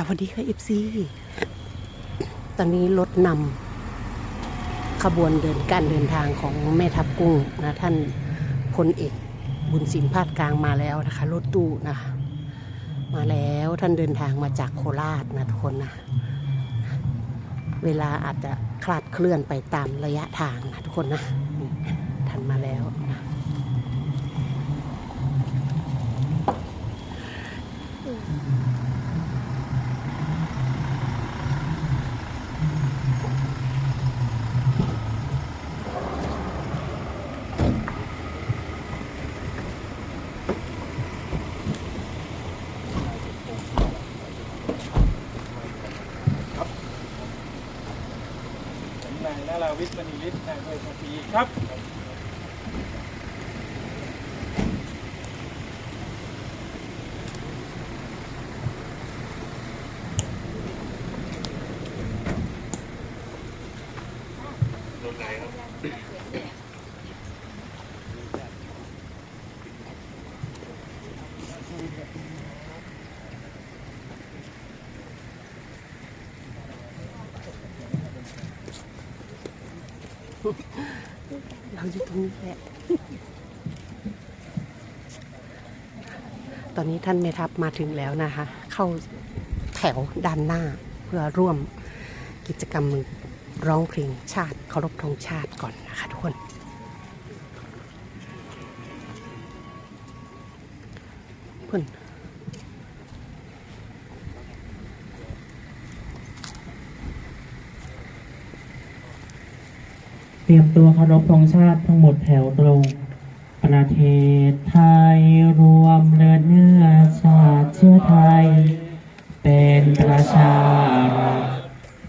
สวัสดีค่ะเอฟซีตอนนี้รถนำขบวนเดินการเดินทางของแม่ทัพกุ้งนะท่านพลเอกบุญสินพาดกลางมาแล้วนะคะ รถตู้นะมาแล้วท่านเดินทางมาจากโคราชนะทุกคนนะ เวลาอาจจะคลาดเคลื่อนไปตามระยะทางนะทุกคนนะท่านมาแล้วนะ ผมนายนารา วิทย์มณีฤทธิ์นายอำเภอชปีครับ เราอยู่ตรงนี้แหละ ตอนนี้ท่านเมทัพมาถึงแล้วนะคะ เข้าแถวด้านหน้าเพื่อร่วมกิจกรรมร้องเพลงชาติเคารพธงชาติก่อนนะคะทุกคนเพื่อน เตรียมตัวเคารพธงชาติทั้งหมดแถวตรง ประเทศไทยรวมเลือดเนื้อชาติเชื้อไทย เป็นประชารัฐ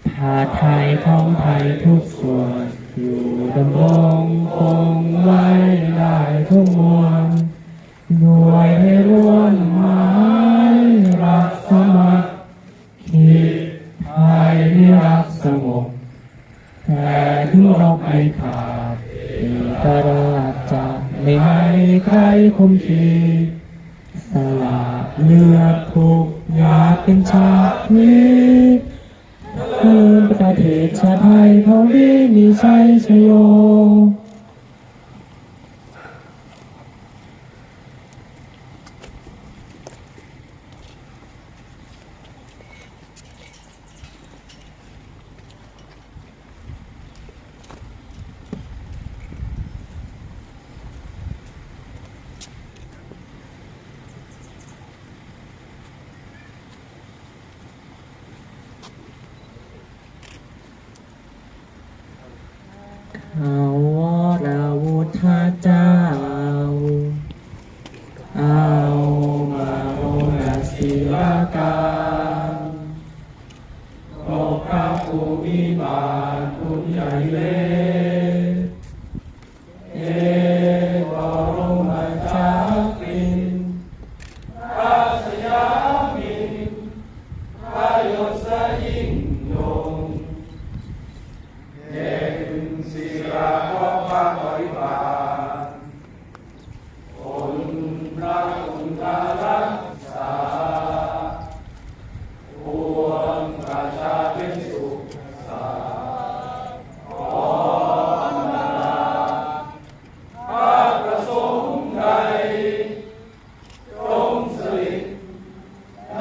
ผาไทยของไทยทุกส่วน อยู่ดำรงคงไว้ได้ทุกมวลด้วยให้ร่วม แต่ถึงรบไม่ขาดเอกราจะไม่ให้ใครคมขีสละเลือดทุกอยากเป็นชาตินี้เพื่อประเทศชาติไทยเขาดีมีชัยชโย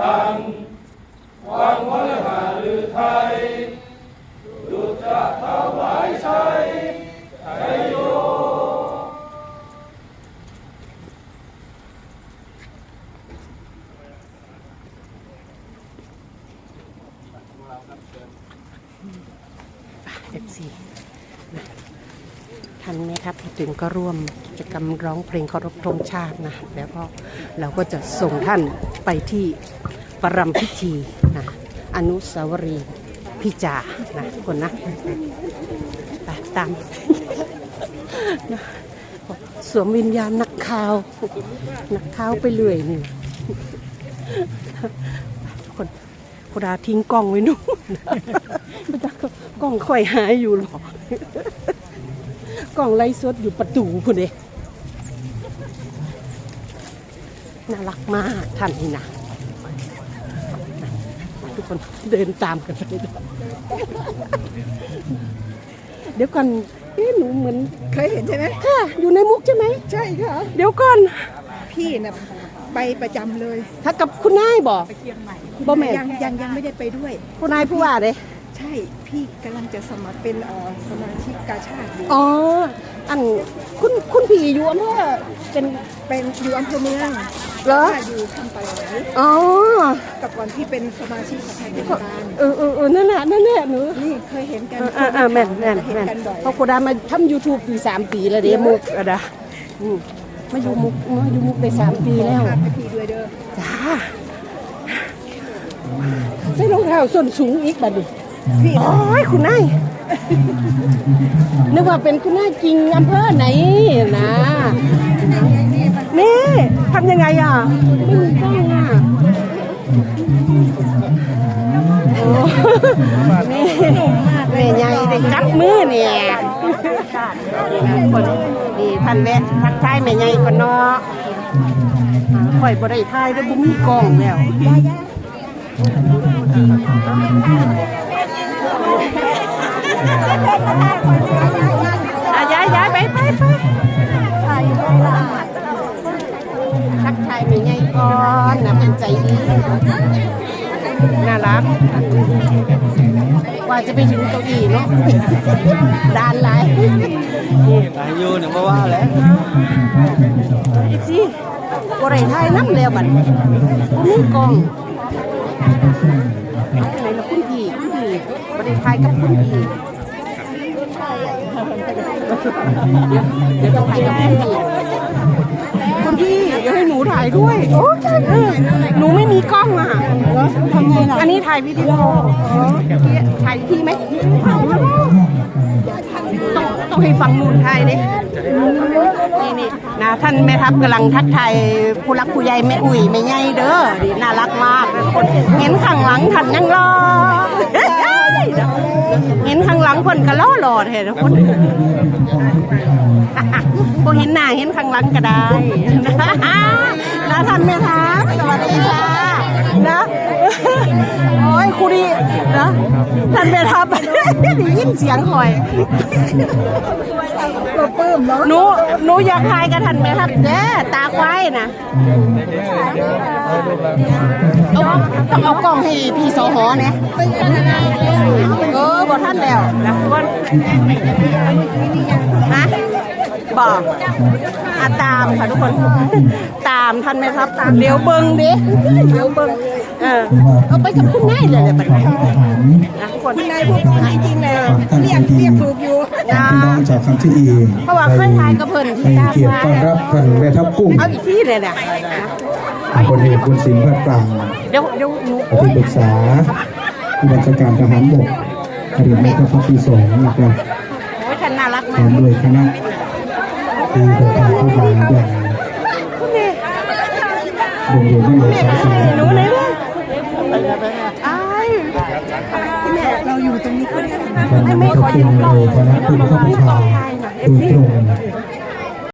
ดังวังวรหาหรือไทยดุจจะถวายชัยชัยโยเอฟซี ท่านแม่ทัพที่ถึงก็ร่วมกิจกรรมร้องเพลงเคารพธงชาตินะแล้วก็เราก็จะส่งท่านไปที่ประรำพิธีนะอนุสาวรีย์พิจานะทุกคนนะไปตามนะสวมวิญญาณนักข่าว นักข่าวไปเรื่อยนี่ทุกคนดาทิ้งกล้องไว้นู่นไม่ต้กล้องค่อยหายอยู่หรอ กกล้องไล่สดอยู่ประตูพุ่นเองน่ารักมากท่านนี่นะทุกคนเดินตามกันไปเดี๋ยวก่อนเอ๊ะหนูเหมือนเคยเห็นใช่ไหมค่ะ อยู่ในมุกใช่ไหม ใช่ค่ะ เดี๋ยวก่อน พี่น่ะไปประจำเลย ถ้ากับคุณนายบอกไปเชียงใหม่บ่แม่นยังยังยังไม่ได้ไปด้วย คุณนายผู้ว่าเลย ใช่พี่กำลังจะสมัครเป็นเอ่อสมาชิกกาชาติอยู่อ๋อ อันคุณคุณผีอยู่อำเภอเป็น เป็นอยู่อำเภอเมืองเหรอว่าอยู่คำปะไหลอ๋อ กับก่อนที่เป็นสมาชิกสภาเทศบาลเออเออเออนั่นแหละนั่นแหละหนูนี่เคยเห็นกันเออเออเออแม่นแม่นเห็นแม่นกันบ่อยเพราะโคดามาทำยูทูบปีสามปีแล้วเด้มุกอะดะอืมมาอยู่มุกมาอยู่มุกได้สามปีแล้ว พาไปพี่ด้วยเด้อจ้าใส่รองเท้าส้นสูงอีกบัดนี้พี่ โอ้ยคุณนายนึกว่าเป็นคุณนายจริงอำเภอไหนนะนี่ทำยังไงอะไม่มีกล้องอะโอ้นี่แม่ใหญ่ได้จับมือเนี่ยนี่ท่านแวะทักทายแม่ใหญ่ก่อนเนาะอ่าข่อยบ่ได้ทายแล้วบ่มีกล้องแล้ว อะย้ายย้ายไปไปไปทักทายแม่ใหญ่ก่อนนะเป็นใจดีน่ารักกว่าจะไปถึงเก้าอี้เนาะดานหลายนี่อายุเนี่ยมาว่าแล้วอีกสิบ่ไทายน้ำแล้วบัดบ่มีกล้องไหนะคุณพี คุณพี่บ่ได้ทายกับคุณพี่เดี๋ยวต้องถ่ายกับคุณพี่คุณพี่เดี๋ยวให้หนูถ่ายด้วย โอ้เออหนูไม่มีกล้องอะทำไงล่ะอันนี้ถ่ายวิดีโอพี่ถ่ายพี่ไหมต้องต้องให้ฟังนู่นถ่ายดินี่นี่นะท่านแม่ทัพกำลังทักทายผู้รักผู้ใหญ่แม่อุ่ยแม่ใหญ่เด้อดีน่ารักมากนะคนเห็นข้างหลังท่านยังรอ เห็นข้างหลังคนก็ล้อหลอดเห็นคนบ่เห็นหน้าเห็นข้างหลังก็ได้นะท่านแม่ทัพสวัสดีค่ะนะโอ้ยครูดีนะท่านแม่ทัพได้ยินเสียงคอย เราปลื้มเนาะหนูหนูอยากทายกับท่านแม่ทัพเด้อตาควายนะเอาต้องเอากล้องให้พี่สหอเนี่ยเออบ่ท่านแล้วนะทุกคนฮะบอกอาตามค่ะทุกคน ตามท่านไหมครับตามเดี๋ยวเบิ้งดิเดี๋ยวเบิ้งเออเอาไปกับคุณนายเลยเลยบัดนี้นะทุกคนนายพูดจริงๆเลยเรียกเรียกถูกอยู่ นะพี่น้องจากคำที่อีเพราะว่าเคยทายกับเพิ่นที่ให้ตาเกียรติฟ้าต้อนรับท่านแม่ทัพกุ้งเอาอีกที่เลยนะนะพลเอกบุญสินภาคกลางเดี๋ยวเดี๋ยวหนูผู้ปรึกษาผู้บัญชาการทหารบกอดีตแม่ทัพภาคที่สองนะครับโอ้ยท่านน่ารักพมาร้อกมด้วยคณะที่เดินทางเข้ามาอย่างคุณแม่โรงเรียนนักเรียนสายสหนูไหนบ้างอ้าย แม่เราอยู่ ตรงนี้ก็ได้ท่านแม่ทัพกุ้งเลยคณะผู้องคับบัญชาโดยตรง